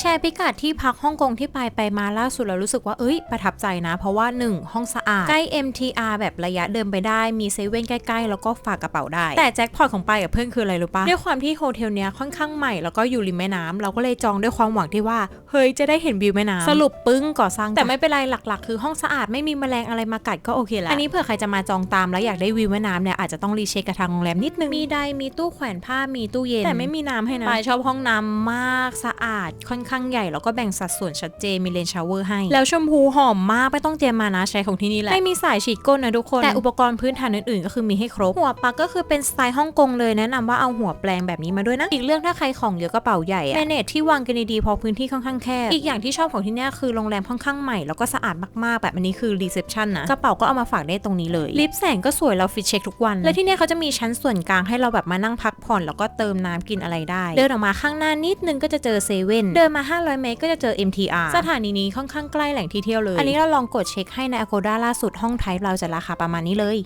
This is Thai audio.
แชร์พิกัดที่พักฮ่องกงที่ไปไปมาล่าสุดแล้วรู้สึกว่าเอ้ยประทับใจนะ เพราะว่า 1 ห้องสะอาด ใกล้ MTR แบบระยะเดินไปได้ มีเซเว่นใกล้ๆ แล้วก็ฝากกระเป๋าได้ แต่แจ็คพอตของไปกับเพื่อนคืออะไรรู้ปะด้วยความที่โฮเทลเนี้ยค่อนข้างใหม่แล้วก็อยู่ริมแม่น้ำเราก็เลยจองด้วยความหวังที่ว่า เฮ้ยจะได้เห็นวิวแม่น้ำสรุปปึ้งก่อสร้าง แต่ไม่เป็นไรหลักๆ คือห้องสะอาดไม่มีแมลงอะไรมากัดก็โอเคแล้วอันนี้เผื่อใครจะมาจองตามแล้วอยากได้วิวแม่น้ำเนี่ยอาจจะต้องรีเช็คกับทางโรงแรมนิดนึงมีไดมีตู้แขวนผ้ามีตู้เย็นแต่ไม่มีน้ำให้นะปายชอบห้องน้ำมากสะอาดค่อนข้างใหญ่แล้วก็แบ่งสัดส่วนชัดเจนมีเลนชาวเวอร์ให้ แล้วชมพูหอมมากไม่ต้องเตรียมมานะใช้ของที่นี่แหละไม่มีสายฉีดก้นนะทุกคน แต่อุปกรณ์พื้นฐานอื่นๆ ก็คือมีให้ครบ หัวปลักก็คือเป็นสไตล์ฮ่องกงเลยแนะนำว่าเอาหัวแปลงแบบนี้มาด้วยนะอีกเรื่องถ้าใครของเยอะกระเป๋าใหญ่แมเนจที่วางกันดีๆเพอพื้นที่ค่อนข้างแคบอีกอย่างที่ชอบของที่เนี่ยคือโรงแรมค่อนข้างใหม่แล้วก็สะอาดมากๆแบบอันนี้คือรีเซพชันนะกระเป๋าก็เอามาฝากได้ตรงนี้เลยลิฟต์แสงก็สวยเราฟิตเช็คทุกวัน และที่เนี่ยเขาจะมีชั้นส่วนกลางให้เราแบบมานั่งพักผ่อน แล้วก็เติมน้ำกินอะไรได้ เดินออกมาข้างหน้านิดนึงก็จะเจอเซเว่นเดินมา 500 เมตรก็จะเจอ MTR สถานีนี้ค่อนข้างใกล้แหล่งที่เที่ยวเลย อันนี้เราลองกดเช็คให้ใน Agoda ล่าสุดห้องไทป์เราจะราคาประมาณนี้เลย